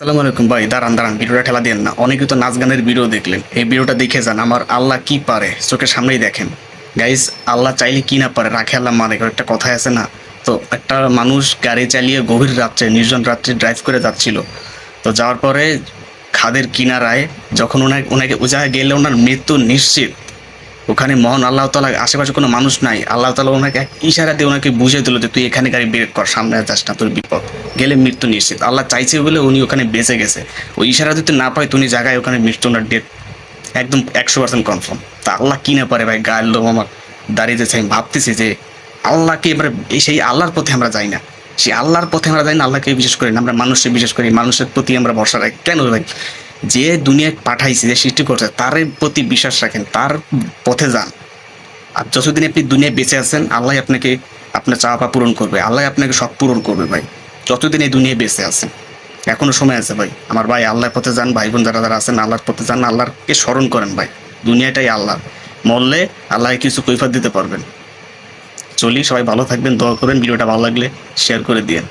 সালাম আলাইকুম ভাই, দাঁড়ান দাঁড়ান, ভিডিওটা ঠেলা দিয়েন না। অনেকে তো নাচ গানের ভিডিও দেখলেন। এই ভিডিওটা দেখে যান, আমার আল্লাহ কি পারে? চোখের সামনেই দেখেন। গাইস আল্লাহ চাইলে কি না পারে? রাখে আল্লাহ মানে একটা কথা আছে না? তো একটা মানুষ গাড়ি চালিয়ে গভীর রাত্রে, নির্জন রাত্রে ড্রাইভ করে যাচ্ছিল। তো যাওয়ার পরে খাদের কিনারায় যখন ওনাকে ওনাকে ও জায়গায় গেলে ওনার মৃত্যু নিশ্চিত। ওখানে মহান আল্লাহ তালা আশেপাশে কোনো মানুষ নাই। আল্লাহ তালা ওনাকে এক ইশারা দিয়ে ওনাকে বুঝিয়ে দিল যে তুই এখানে গাড়ি বের কর, সামনে যাস না, তোর বিপদ। গেলে মৃত্যু নিশ্চিত। আল্লাহ চাইছে বলে উনি ওখানে বেঁচে গেছে। ওই ইশারা যদি না পায়, তুমি জায়গায় ওখানে মৃত্যু ওনার ডেট একদম একশো পার্সেন্ট কনফার্ম তা আল্লাহ কি না পারে ভাই? গায়ের লোক আমার দাঁড়িয়েছে আমি ভাবতেছি যে আল্লাহকে এবারে সেই আল্লাহর পথে আমরা যাই না। সেই আল্লাহর পথে আমরা যাই না, আল্লাহকে বিশেষ করি না, আমরা মানুষকে বিশেষ করি, মানুষের প্রতি আমরা ভরসা রাখি। কেন ভাই? যে দুনিয়ায় পাঠাইছে, যে সৃষ্টি করছে, তার প্রতি বিশ্বাস রাখেন, তার পথে যান। আর যতদিন আপনি দুনিয়ায় বেঁচে আছেন, আল্লাহ আপনাকে আপনার চাওয়া পূরণ করবে, আল্লাহ আপনাকে সব পূরণ করবে ভাই। যতদিন এই দুনিয়ায় বেঁচে আছেন। এখনও সময় আছে ভাই। আমার ভাই আল্লাহর পথে যান ভাই বোন যারা যারা আছেন, আল্লাহর পথে যান, আল্লাহরকে স্মরণ করেন ভাই। দুনিয়াটাই আল্লাহ মরলে আল্লাহ কিছু কৈফাত দিতে পারবেন। চলি সবাই ভালো থাকবেন, দোয়া করবেন, ভিডিওটা ভালো লাগলে শেয়ার করে দিয়েন।